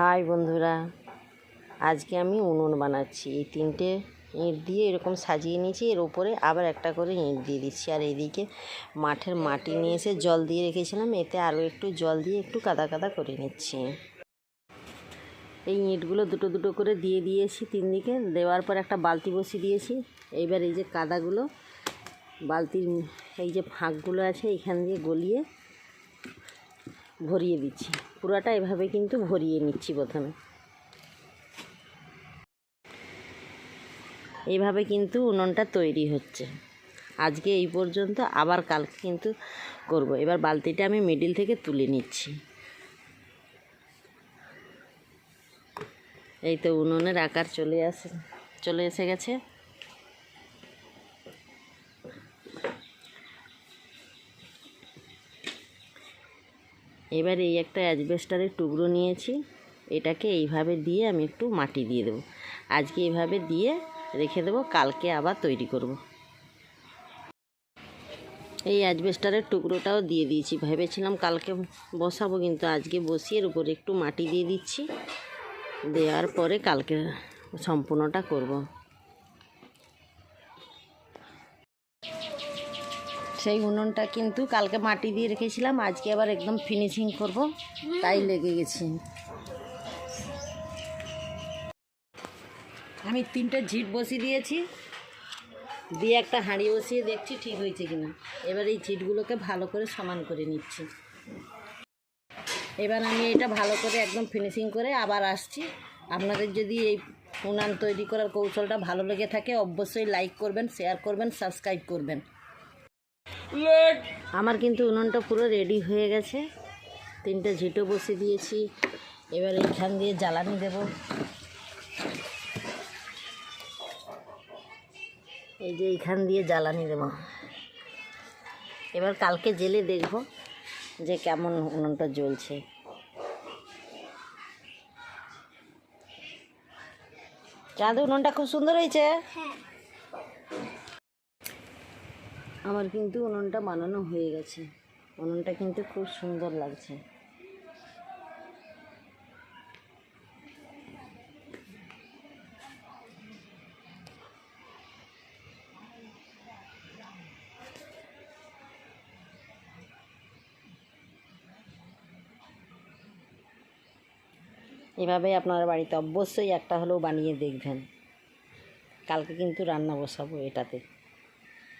High বন্ধুরা, আজকে আমি উনুন বানাচ্ছি। এই তিনটে ইঁট দিয়ে এরকম সাজিয়ে নিয়েছি, এর উপরে আবার একটা করে ইঁট দিয়ে দিচ্ছি। আর এইদিকে মাঠের মাটি নিয়ে এসে জল দিয়ে রেখেছিলাম, এতে আরও একটু জল দিয়ে একটু কাদা কাদা করে নিচ্ছি। এই ইঁটগুলো দুটো দুটো করে দিয়ে দিয়েছি তিন দিকে দেওয়ার পর একটা বালতি বসিয়ে দিয়েছি। এইবার এই যে কাদাগুলো, বালতির এই যে ফাঁকগুলো আছে, এখান দিয়ে গলিয়ে ভরিয়ে দিচ্ছি। পুরাটা এভাবে কিন্তু ভরিয়ে নিচ্ছি প্রথমে। এইভাবে কিন্তু উনুনটা তৈরি হচ্ছে। আজকে এই পর্যন্ত, আবার কালকে কিন্তু করব। এবার বালতিটা আমি মিডিল থেকে তুলে নিচ্ছি। এই তো উনুনের আকার চলে আসে, চলে এসে গেছে। এবার এই একটা অ্যাজবেস্টারের টুকরো নিয়েছি, এটাকে এইভাবে দিয়ে আমি একটু মাটি দিয়ে দেবো আজকে এইভাবে দিয়ে রেখে দেবো, কালকে আবার তৈরি করব। এই অ্যাজবেস্টারের টুকরোটাও দিয়ে দিয়েছি, ভেবেছিলাম কালকে বসাবো, কিন্তু আজকে বসিয়ে এর উপরে একটু মাটি দিয়ে দিচ্ছি দেওয়ার পরে কালকে সম্পূর্ণটা করব। সেই উনুনটা কিন্তু কালকে মাটি দিয়ে রেখেছিলাম, আজকে আবার একদম ফিনিশিং করব, তাই লেগে গেছি। আমি তিনটে ঝিট বসিয়ে দিয়েছি, দিয়ে একটা হাঁড়ি বসিয়ে দেখছি ঠিক হয়েছে কিনা। এবার এই ঝিটগুলোকে ভালো করে সমান করে নিচ্ছি। এবার আমি এটা ভালো করে একদম ফিনিশিং করে আবার আসছি। আপনাদের যদি এই উনান তৈরি করার কৌশলটা ভালো লেগে থাকে, অবশ্যই লাইক করবেন শেয়ার করবেন সাবস্ক্রাইব করবেন। আমার কিন্তু উনুনটা পুরো রেডি হয়ে গেছে। তিনটে ঝিটো বসিয়ে দিয়েছি। এবার এইখান দিয়ে জ্বালানি দেব। এই যে এইখান দিয়ে জ্বালানি দেব। এবার কালকে জেলে দেখব যে কেমন উনুনটা জ্বলছে। চাঁদ উনুনটা খুব সুন্দর হয়েছে? আমার কিন্তু উনুনটা বানানো হয়ে গেছে। উনুনটা কিন্তু খুব সুন্দর লাগছে। এভাবে আপনার বাড়িতে অবশ্যই একটা হলেও বানিয়ে দেখবেন। কালকে কিন্তু রান্না বসাবো এটাতে।